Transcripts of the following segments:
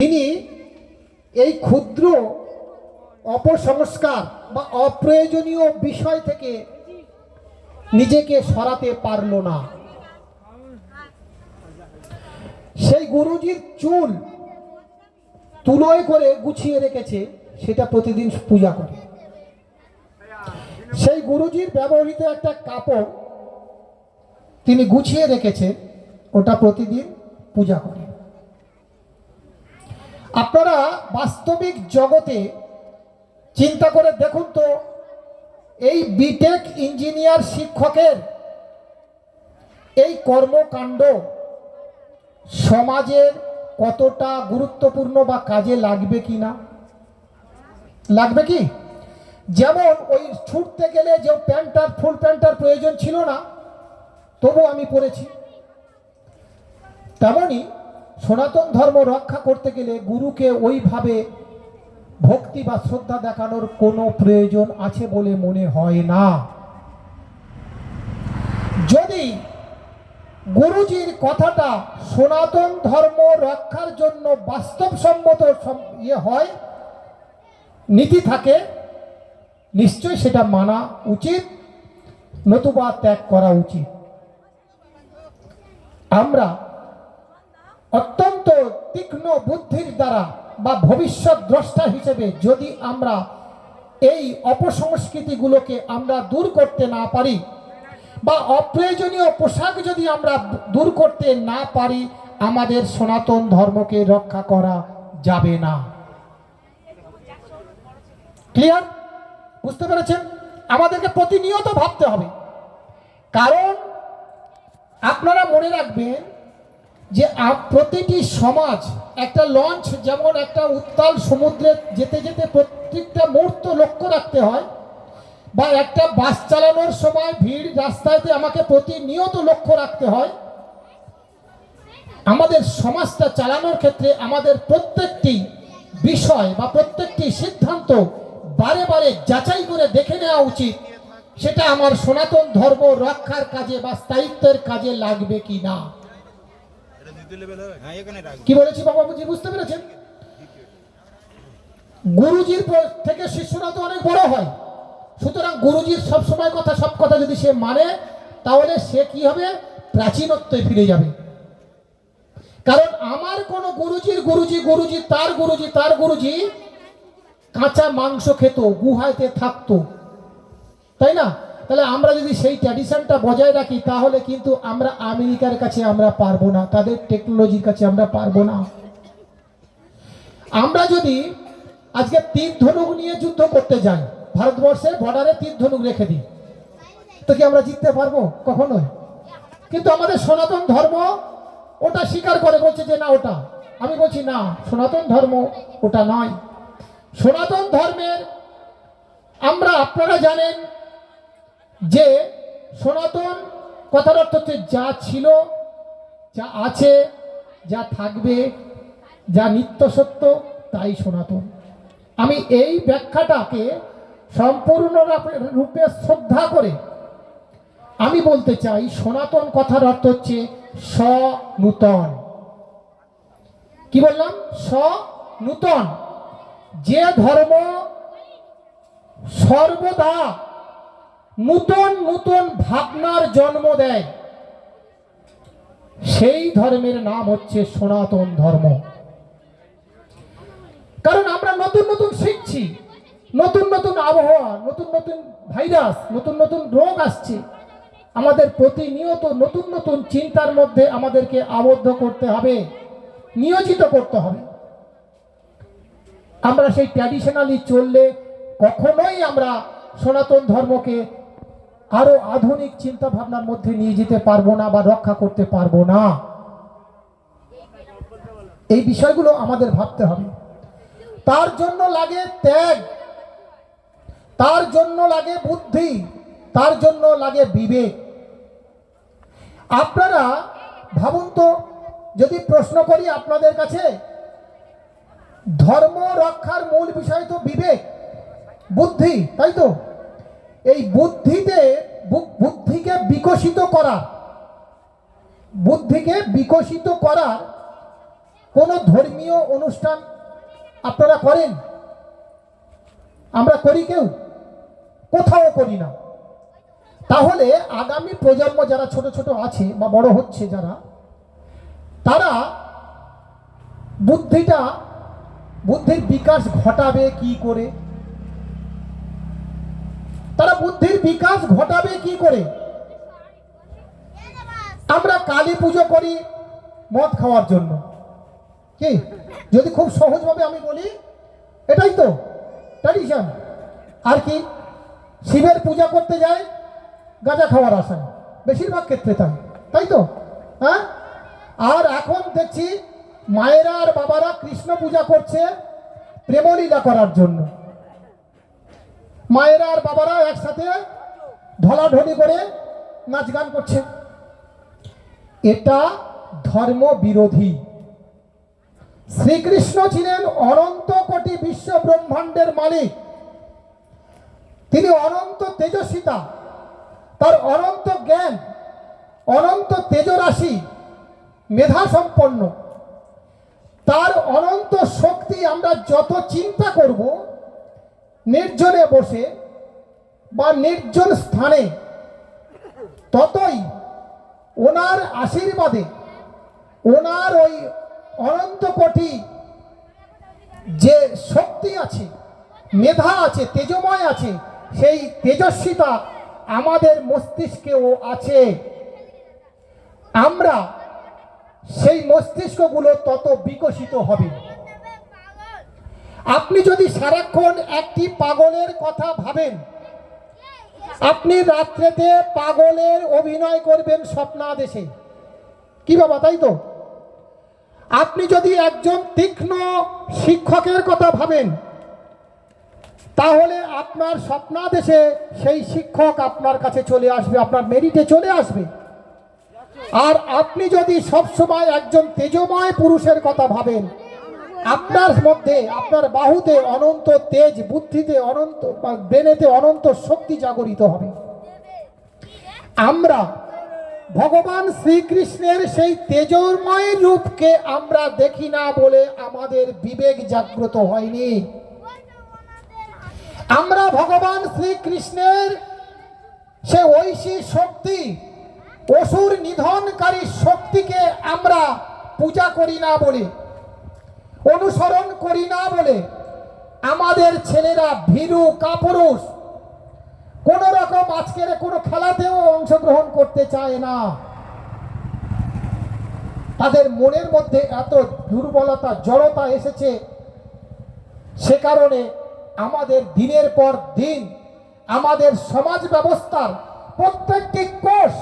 তিনি এই ক্ষুদ্র অপসংস্কার বা অপ্রয়োজনীয় বিষয় থেকে নিজেকে সরাতে পারল না। সেই গুরুজির চুল তুলোয় করে গুছিয়ে রেখেছে, সেটা প্রতিদিন পূজা করে। সেই গুরুজির ব্যবহৃত একটা কাপড় তিনি গুছিয়ে রেখেছেন ওটা প্রতিদিন পূজা করে। আপনারা বাস্তবিক জগতে চিন্তা করে দেখুন তো, এই বিটেক ইঞ্জিনিয়ার শিক্ষকের এই কর্মকাণ্ড সমাজের কতটা গুরুত্বপূর্ণ বা কাজে লাগবে কি না? লাগবে কি? যেমন ওই ছুটতে গেলে যে প্যান্টার ফুল প্যান্টার প্রয়োজন ছিল না তবু আমি পড়েছি। তেমনি সনাতন ধর্ম রক্ষা করতে গেলে গুরুকে ওইভাবে ভক্তি বা শ্রদ্ধা দেখানোর কোনো প্রয়োজন আছে বলে মনে হয় না। যদি গুরুজির কথাটা সনাতন ধর্ম রক্ষার জন্য বাস্তবসম্মত সম- ইয়ে হয়, নীতি থাকে, নিশ্চয় সেটা মানা উচিত, নতুবা ত্যাগ করা উচিত। আমরা অত্যন্ত তীক্ষ্ণ বুদ্ধির দ্বারা বা ভবিষ্যৎ দ্রষ্টা হিসেবে যদি আমরা এই অপসংস্কৃতিগুলোকে আমরা দূর করতে না পারি, বা অপ্রয়োজনীয় পোশাক যদি আমরা দূর করতে না পারি, আমাদের সনাতন ধর্মকে রক্ষা করা যাবে না। ক্লিয়ার বুঝতে পেরেছেন? আমাদেরকে প্রতিনিয়ত ভাবতে হবে। কারণ আপনারা মনে রাখবেন যে প্রতিটি সমাজ একটা লঞ্চ যেমন একটা উত্তাল সমুদ্রে যেতে যেতে প্রত্যেকটা মুহূর্ত লক্ষ্য রাখতে হয়, বা একটা বাস চালানোর সময় ভিড় রাস্তাতে আমাকে প্রতিনিয়ত লক্ষ্য রাখতে হয়। আমাদের সমাজটা চালানোর ক্ষেত্রে আমাদের প্রত্যেকটি বিষয় বা প্রত্যেকটি সিদ্ধান্ত বারে বারে যাচাই করে দেখে নেওয়া উচিত, সেটা আমার সনাতন ধর্ম রক্ষার কাজে বা স্থায়িত্বের কাজে লাগবে কি না কি বলেছি বাবা বুঝি বুঝতে পেরেছেন? গুরুজির থেকে শিষ্যরা তো অনেক বড় হয়। সুতরাং গুরুজির সব সময় কথা সব কথা যদি সে মানে তাহলে সে কি হবে? প্রাচীনত্বে ফিরে যাবে। কারণ আমার কোন গুরুজির গুরুজি গুরুজি তার গুরুজি তার গুরুজি কাঁচা মাংস খেত গুহায়তে থাকতো। তাই না? তাহলে আমরা যদি সেই ট্র্যাডিশনটা বজায় রাখি, তাহলে কিন্তু আমরা আমেরিকার কাছে আমরা পারব না, তাদের টেকনোলজির কাছে আমরা পারব না। আমরা যদি আজকে তীর ধনুক নিয়ে যুদ্ধ করতে যাই ভারতবর্ষের বর্ডারে তীর ধনুক রেখে দিই, তো কি আমরা জিততে পারব? কখনোই। কিন্তু আমাদের সনাতন ধর্ম ওটা স্বীকার করে, বলছে যে না, ওটা। আমি বলছি, না, সনাতন ধর্ম ওটা নয়। সনাতন ধর্মের, আমরা আপনারা জানেন যে সনাতন কথার অর্থ হচ্ছে যা ছিল, যা আছে, যা থাকবে, যা নিত্য সত্য, তাই সনাতন। আমি এই ব্যাখ্যাটাকে সম্পূর্ণ রূপে শ্রদ্ধা করে আমি বলতে চাই, সনাতন কথার অর্থ হচ্ছে স্বনূতন কি বললাম? স্বনূতন যে ধর্ম সর্বদা নূতন নূতন ভাবনার জন্ম দেয়। সেই ধর্মের নাম হচ্ছে সনাতন ধর্ম। কারণ আমরা নতুন নতুন শিখছি, নতুন নতুন আবহাওয়া, নতুন নতুন ভাইরাস, নতুন নতুন রোগ আসছে। আমাদের প্রতিনিয়ত নতুন নতুন চিন্তার মধ্যে আমাদেরকে আবদ্ধ করতে হবে, নিয়োজিত করতে হবে। আমরা সেই ট্র্যাডিশনালি চললে কখনোই আমরা সনাতন ধর্মকে আরও আধুনিক চিন্তা ভাবনার মধ্যে নিয়ে যেতে পারব না বা রক্ষা করতে পারব না। এই বিষয়গুলো আমাদের ভাবতে হবে। তার জন্য লাগে ত্যাগ। তার জন্য লাগে বুদ্ধি। তার জন্য লাগে বিবেক। আপনারা ভাবুন তো, যদি প্রশ্ন করি আপনাদের কাছে, ধর্ম রক্ষার মূল বিষয় তো বিবেক, বুদ্ধি, তাই তো? এই বুদ্ধিতে বুদ্ধিকে বিকশিত করা বুদ্ধিকে বিকশিত করার কোনো ধর্মীয় অনুষ্ঠান আপনারা করেন? আমরা করি কেউ? কোথাও করি না। তাহলে আগামী প্রজন্ম যারা ছোট ছোট আছে বা বড় হচ্ছে যারা, তারা বুদ্ধিটা, বুদ্ধির বিকাশ ঘটাবে কি করে? তারা বুদ্ধির বিকাশ ঘটাবে কি করে? আমরা কালী পুজো করি মদ খাওয়ার জন্য। কি? যদি খুব সহজভাবে আমি বলি, এটাই তো ট্র্যাডিশন আর কি? শিবের পূজা করতে যায়, গাঁজা খাওয়ার আশায় বেশিরভাগ ক্ষেত্রে তাই। তাই তো? হ্যাঁ? আর এখন দেখছি মায়েরা আর বাবারা কৃষ্ণ পূজা করছে, প্রেমলীলা করার জন্য। মায়েরা আর বাবারা একসাথে ঢলাঢলি করে নাচ গান করছে। এটা ধর্ম বিরোধী শ্রীকৃষ্ণ ছিলেন অনন্ত কোটি বিশ্ব ব্রহ্মাণ্ডের মালিক। তিনি অনন্ত তেজস্বিতা, তার অনন্ত জ্ঞান, অনন্ত তেজরাশি মেধা সম্পন্ন তার অনন্ত শক্তি আমরা যত চিন্তা করব নির্জনে বসে বা নির্জন স্থানে, ততই ওনার আশীর্বাদে, ওনার ওই অনন্ত কোটি যে শক্তি আছে, মেধা আছে, তেজময় আছে, সেই তেজস্বিতা আমাদের মস্তিষ্কেও আছে। আমরা সেই মস্তিষ্কগুলো তত বিকশিত হবে আপনি যদি সারাক্ষণ একটি পাগলের কথা ভাবেন, আপনি রাত্রেতে পাগলের অভিনয় করবেন স্বপ্নাদেশে কি বাবা, তাই তো? আপনি যদি একজন তীক্ষ্ণ শিক্ষকের কথা ভাবেন, তাহলে আপনার স্বপ্নাদেশে সেই শিক্ষক আপনার কাছে চলে আসবে, আপনার মেরিটে চলে আসবে। আর আপনি যদি সবসময় একজন তেজময় পুরুষের কথা ভাবেন আপনার মধ্যে, আপনার বাহুতে অনন্ত তেজ, বুদ্ধিতে অনন্ত ব্রেনেতে অনন্ত শক্তি জাগরিত হবে। আমরা ভগবান শ্রীকৃষ্ণের সেই তেজময় রূপকে আমরা দেখি না বলে আমাদের বিবেক জাগ্রত হয়নি। আমরা ভগবান শ্রীকৃষ্ণের সে ঐশী শক্তি, অসুর নিধনকারী শক্তিকে আমরা পূজা করি না বলে অনুসরণ করি না বলে আমাদের ছেলেরা ভীরু কাপুরুষ। কোন রকম আজকের কোনো খেলাতেও অংশগ্রহণ করতে চায় না। তাদের মনের মধ্যে এত দুর্বলতা, জড়তা এসেছে সে কারণে আমাদের দিনের পর দিন, আমাদের সমাজ ব্যবস্থার প্রত্যেকটি কোষ,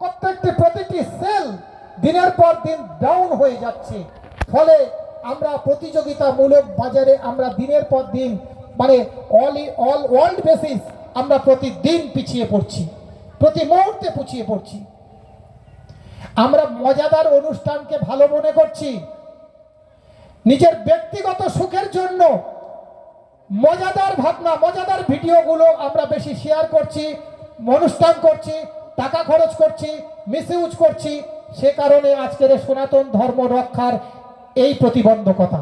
প্রত্যেকটি প্রতিটি সেল দিনের পর দিন ডাউন হয়ে যাচ্ছে। ফলে আমরা প্রতিযোগিতামূলক বাজারে আমরা দিনের পর দিন মানে অল অল ওয়ার্ল্ড বেসিস আমরা প্রতিদিন পিছিয়ে পড়ছি, প্রতি মুহূর্তে পিছিয়ে পড়ছি। আমরা মজাদার অনুষ্ঠানকে ভালো মনে করছি। নিজের ব্যক্তিগত সুখের জন্য মজাদার ভাবনা, মজাদার ভিডিওগুলো আমরা বেশি শেয়ার করছি, অনুষ্ঠান করছি, টাকা খরচ করছি মিসইউজ করছি। সে কারণে আজকের সনাতন ধর্ম রক্ষার এই প্রতিবন্ধকতা।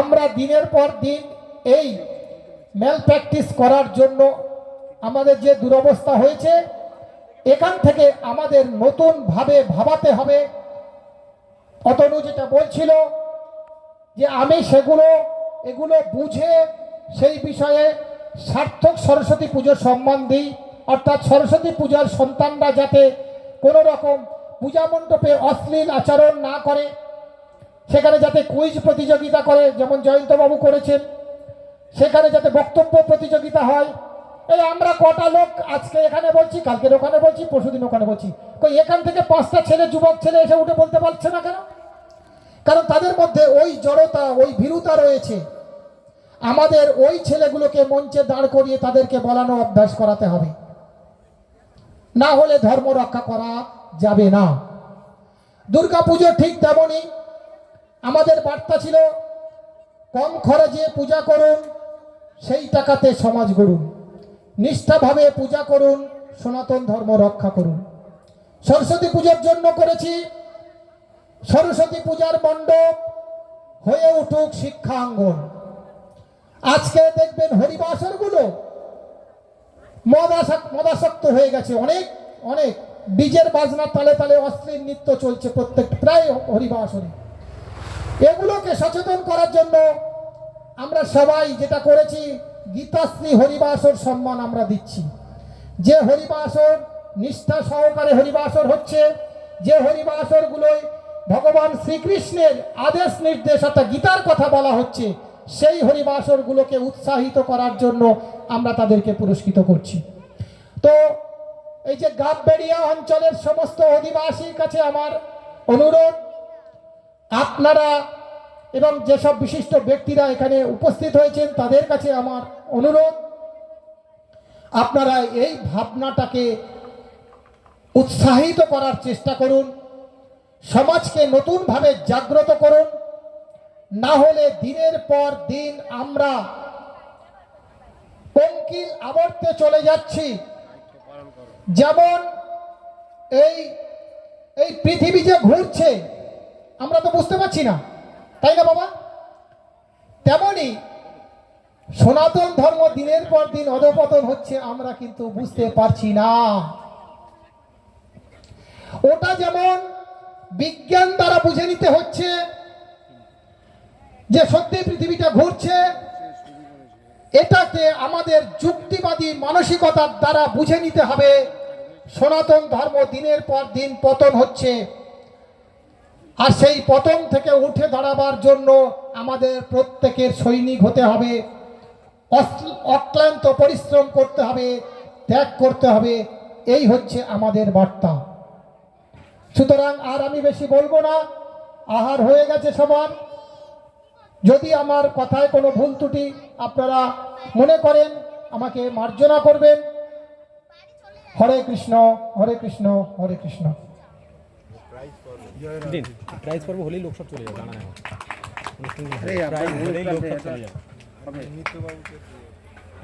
আমরা দিনের পর দিন এই ম্যাল প্র্যাকটিস করার জন্য আমাদের যে দুরবস্থা হয়েছে, এখান থেকে আমাদের নতুনভাবে ভাবাতে হবে। অতনু যেটা বলছিল যে আমি সেগুলো, এগুলো বুঝে সেই বিষয়ে সার্থক সরস্বতী পুজোর সম্মান দিই। অর্থাৎ সরস্বতী পূজার সন্তানরা যাতে কোনো রকম পূজা মণ্ডপে অশ্লীল আচরণ না করে, সেখানে যাতে কুইজ প্রতিযোগিতা করে, যেমন জয়ন্তবাবু করেছেন, সেখানে যাতে বক্তব্য প্রতিযোগিতা হয়। এই আমরা কটা লোক আজকে এখানে বলছি, কালকের ওখানে বলছি, পরশুদিন ওখানে বলছি। এখান থেকে পাঁচটা ছেলে, যুবক ছেলে এসে উঠে বলতে পারছে না কেন? কারণ তাদের মধ্যে ওই জড়তা, ওই ভীরুতা রয়েছে। আমাদের ওই ছেলেগুলোকে মঞ্চে দাঁড় করিয়ে তাদেরকে বলানো, অভ্যাস করাতে হবে। না হলে ধর্ম রক্ষা করা যাবে না। দুর্গা পুজো ঠিক তেমনই। আমাদের বার্তা ছিল, কম খরচে পূজা করুন, সেই টাকাতে সমাজ গড়ুন। নিষ্ঠাভাবে পূজা করুন, সনাতন ধর্ম রক্ষা করুন। সরস্বতী পুজোর জন্য করেছি। সরস্বতী পূজার মণ্ডপ হয়ে উঠুক শিক্ষা শিক্ষাঙ্গন আজকে দেখবেন হরিবাসরগুলো মদাসক্ত হয়ে গেছে অনেক অনেক। ডিজের বাজনার তালে তালে অশ্লীল নৃত্য চলছে প্রত্যেক প্রায় হরিবাসরে এগুলোকে সচেতন করার জন্য আমরা সবাই যেটা করেছি, গীতাশ্রী হরিবাসর সম্মান আমরা দিচ্ছি। যে হরিবাসর নিষ্ঠা সহকারে হরিবাসর হচ্ছে, যে হরিবাসরগুলোয় ভগবান শ্রীকৃষ্ণের আদেশ নির্দেশ অর্থাৎ গীতার কথা বলা হচ্ছে, সেই হরিবাসরগুলোকে উৎসাহিত করার জন্য আমরা তাদেরকে পুরস্কৃত করছি। তো এই যে গাববেড়িয়া অঞ্চলের সমস্ত অধিবাসীর কাছে আমার অনুরোধ, আপনারা এবং যেসব বিশিষ্ট ব্যক্তিরা এখানে উপস্থিত হয়েছেন তাদের কাছে আমার অনুরোধ, আপনারা এই ভাবনাটাকে উৎসাহিত করার চেষ্টা করুন, সমাজকে নতুনভাবে জাগ্রত করুন, না হলে দিনের পর দিন আমরা পঙ্কিল আবর্তে চলে যাচ্ছি। যেমন এই এই পৃথিবী যে ঘুরছে, আমরা তো বুঝতে পারছি না। তাই না, বাবা? তেমনি সনাতন ধর্ম দিনের পর দিন অধপতন হচ্ছে, আমরা কিন্তু বুঝতে পারছি না। ওটা যেমন বিজ্ঞান দ্বারা বুঝে নিতে হচ্ছে যে সত্যি পৃথিবীটা ঘুরছে এটাকে আমাদের যুক্তিবাদী মানসিকতার দ্বারা বুঝে নিতে হবে। সনাতন ধর্ম দিনের পর দিন পতন হচ্ছে। আর সেই পতন থেকে উঠে দাঁড়াবার জন্য আমাদের প্রত্যেকের সৈনিক হতে হবে। অক্লান্ত পরিশ্রম করতে হবে, ত্যাগ করতে হবে। এই হচ্ছে আমাদের বার্তা। সুতরাং আর আমি বেশি বলব না। আহার হয়ে গেছে সবার। যদি আমার কথায় কোনো ভুল ত্রুটি আপনারা মনে করেন আমাকে মার্জনা করবেন। হরে কৃষ্ণ হরে কৃষ্ণ হরে কৃষ্ণ। প্রাইজ পর্ব হলেই লোক সব চলে যাবে জানা নেই।